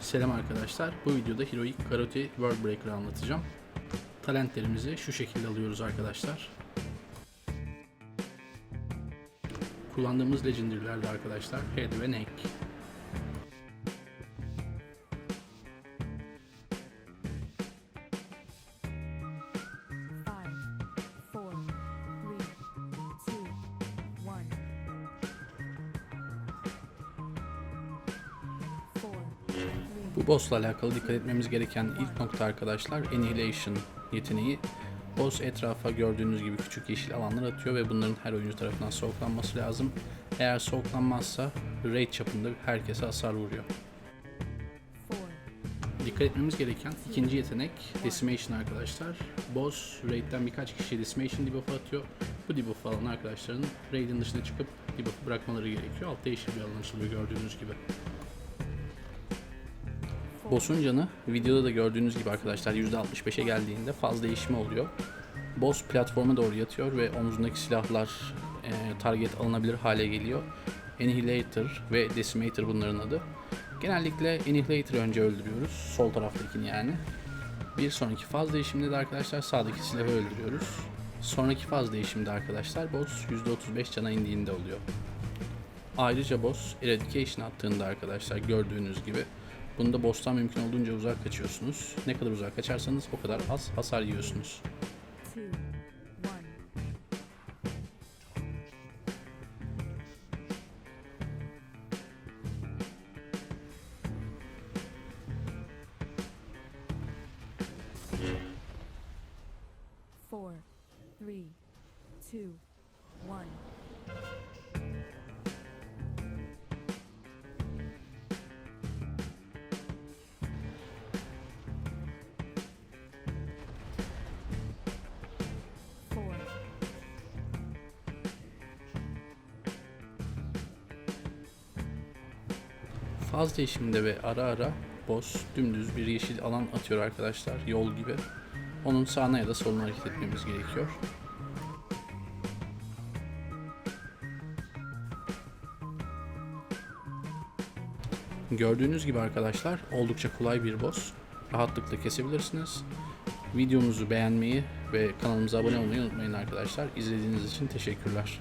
Selam arkadaşlar. Bu videoda Heroic Karate World Breaker'ı anlatacağım. Talentlerimizi şu şekilde alıyoruz arkadaşlar. Kullandığımız legendary'ler de arkadaşlar Head ve Neck. Bu boss'la alakalı dikkat etmemiz gereken ilk nokta arkadaşlar Annihilation yeteneği. Boss etrafa gördüğünüz gibi küçük yeşil alanlar atıyor ve bunların her oyuncu tarafından soğuklanması lazım. Eğer soğuklanmazsa raid çapında herkese hasar vuruyor. Dikkat etmemiz gereken ikinci yetenek Decimation arkadaşlar. Boss raid'den birkaç kişiye Decimation debuff'ı atıyor. Bu debuff alan arkadaşların raid'in dışına çıkıp debuff'ı bırakmaları gerekiyor. Altta yeşil bir alan açılıyor gördüğünüz gibi. Boss'un canı videoda da gördüğünüz gibi arkadaşlar %65'e geldiğinde faz değişimi oluyor. Boss platforma doğru yatıyor ve omzundaki silahlar e, target alınabilir hale geliyor. Annihilator ve Decimator bunların adı. Genellikle Annihilator'ı önce öldürüyoruz. Sol taraftakini yani. Bir sonraki faz değişiminde de arkadaşlar sağdaki silahı öldürüyoruz. Sonraki faz değişiminde arkadaşlar boss %35 cana indiğinde oluyor. Ayrıca boss Eradication attığında arkadaşlar gördüğünüz gibi bunda boss'tan mümkün olduğunca uzak kaçıyorsunuz. Ne kadar uzak kaçarsanız o kadar az hasar yiyorsunuz. Four, three, two, one. Faz değişiminde ve ara ara boss dümdüz bir yeşil alan atıyor arkadaşlar yol gibi. Onun sağına ya da soluna hareket etmemiz gerekiyor. Gördüğünüz gibi arkadaşlar oldukça kolay bir boss. Rahatlıkla kesebilirsiniz. Videomuzu beğenmeyi ve kanalımıza abone olmayı unutmayın arkadaşlar. İzlediğiniz için teşekkürler.